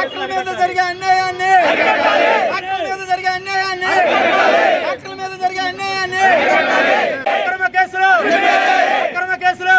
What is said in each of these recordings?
హక్కుల మీద జరిగే అన్యాయాన్ని హక్కుల మీద జరిగే అన్యాయాన్ని హక్కుల మీద జరిగే అన్యాయాన్ని అక్రమ కేసులు అక్రమ కేసులు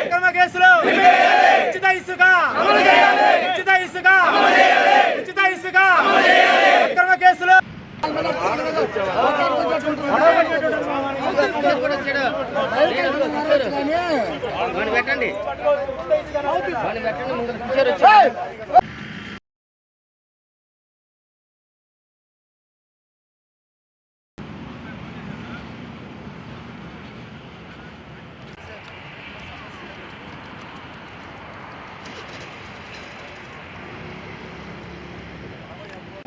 అక్రమ కేసులు ఉచిత ఇసుక ఉచిత ఇసుక ఉచిత ఇసుక అక్రమ కేసులు. పెట్టండి. పెట్టండి ముందు కూర్చోరు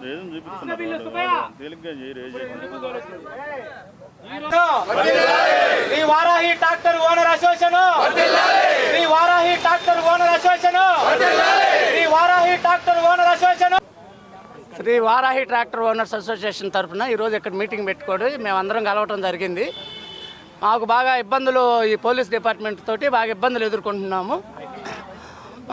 రేజన్ చూపిస్తున్నారు తేలిగ్గా Shri Varahi tractor owner association Shri Varahi tractor owner association Shri Varahi tractor owner association Shri Varahi tractor owners association తరఫున ఈరోజు ఇక్కడ మీటింగ్ పెట్టుకోవడం. మేమందరం కలవటం జరిగింది. మాకు బాగా ఇబ్బందులు ఈ పోలీస్ డిపార్ట్మెంట్ తోటి బాగా ఇబ్బందులు ఎదుర్కొంటున్నాము.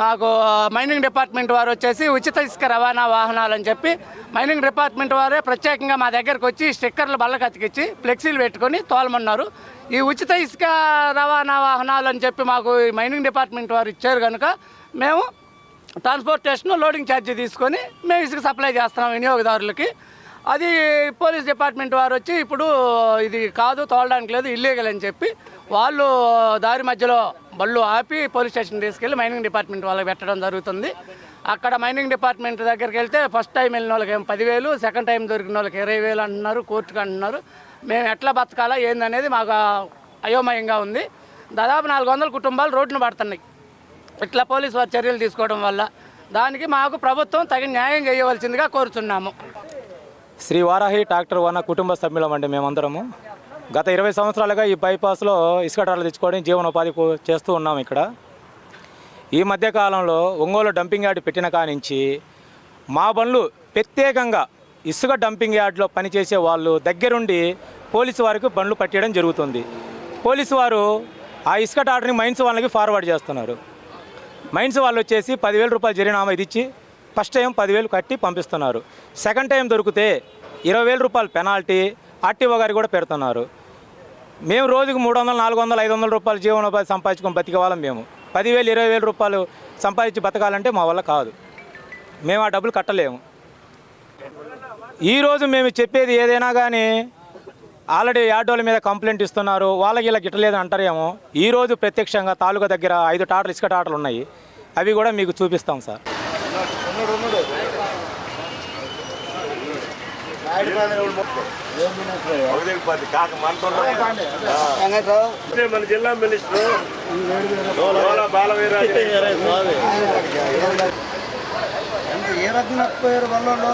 మాకు మైనింగ్ డిపార్ట్మెంట్ వారు వచ్చేసి ఉచిత ఇసుక రవాణా వాహనాలు అని చెప్పి మైనింగ్ డిపార్ట్మెంట్ వారే ప్రత్యేకంగా మా దగ్గరకు వచ్చి స్టిక్కర్లు బళ్ళకి అతికిచ్చి ఫ్లెక్సీలు పెట్టుకొని తోలమన్నారు. ఈ ఉచిత ఇసుక రవాణా వాహనాలు అని చెప్పి మాకు ఈ మైనింగ్ డిపార్ట్మెంట్ వారు ఇచ్చారు కనుక మేము ట్రాన్స్పోర్టేషన్ లోడింగ్ ఛార్జీ తీసుకొని మేము ఇసుక సప్లై చేస్తున్నాం వినియోగదారులకి. అది పోలీస్ డిపార్ట్మెంట్ వారు వచ్చి ఇప్పుడు ఇది కాదు తోలడానికి లేదు ఇల్లీగల్ అని చెప్పి వాళ్ళు దారి మధ్యలో బళ్ళు ఆపి పోలీస్ స్టేషన్ తీసుకెళ్ళి మైనింగ్ డిపార్ట్మెంట్ వాళ్ళకి పెట్టడం జరుగుతుంది. అక్కడ మైనింగ్ డిపార్ట్మెంట్ దగ్గరికి వెళ్తే ఫస్ట్ టైం వెళ్ళిన వాళ్ళకి ఏం పదివేలు సెకండ్ టైం దొరికిన వాళ్ళకి ఇరవై వేలు అంటున్నారు కోర్టుకు అంటున్నారు. మేము ఎట్లా బతకాలా ఏందనేది మాకు అయోమయంగా ఉంది. దాదాపు నాలుగు వందల కుటుంబాలు రోడ్డును పడుతున్నాయి. ఇట్లా పోలీసు వారు చర్యలు తీసుకోవడం వల్ల దానికి మాకు ప్రభుత్వం తగిన న్యాయం చేయవలసిందిగా కోరుతున్నాము శ్రీ వారాహి ట్రాక్టర్ వన కుటుంబ సభ్యులం అండి మేమందరము. గత ఇరవై సంవత్సరాలుగా ఈ బైపాస్లో ఇసుక ట్రాలు తెచ్చుకోవడం జీవనోపాధి చేస్తూ ఉన్నాం ఇక్కడ. ఈ మధ్యకాలంలో ఒంగోలు డంపింగ్ యార్డ్ పెట్టిన కానించి మా బండ్లు ప్రత్యేకంగా ఇసుక డంపింగ్ యార్డ్లో పనిచేసే వాళ్ళు దగ్గరుండి పోలీసు వారికి బండ్లు పట్టేయడం జరుగుతుంది. పోలీసు వారు ఆ ఇసుక టాటర్ని మైన్స్ వాళ్ళకి ఫార్వర్డ్ చేస్తున్నారు. మైన్స్ వాళ్ళు వచ్చేసి పదివేల రూపాయలు జరినామా ఇది ఇచ్చి ఫస్ట్ టైం పదివేలు కట్టి పంపిస్తున్నారు. సెకండ్ టైం దొరికితే ఇరవై వేల రూపాయలు పెనాల్టీ ఆర్టీఓ గారికి కూడా పెడుతున్నారు. మేము రోజుకు మూడు వందలు నాలుగు వందలు ఐదు వందల రూపాయలు జీవనోపాధి సంపాదించుకొని బతికే వాళ్ళం మేము. పదివేలు ఇరవై వేల రూపాయలు సంపాదించి బతకాలంటే మా వల్ల కాదు. మేము ఆ డబ్బులు కట్టలేము. ఈరోజు మేము చెప్పేది ఏదైనా కానీ ఆల్రెడీ యార్డోల మీద కంప్లైంట్ ఇస్తున్నారు వాళ్ళకి ఇలా గిట్టలేదు అంటారేమో. ఈరోజు ప్రత్యక్షంగా తాలూకా దగ్గర ఐదు టాటలు ఇసుక టాటలు ఉన్నాయి. అవి కూడా మీకు చూపిస్తాం సార్. మన జిల్లా మినిస్టర్ బాలవీరాజు ఏ రకంగా నష్టపోయారు వల్ల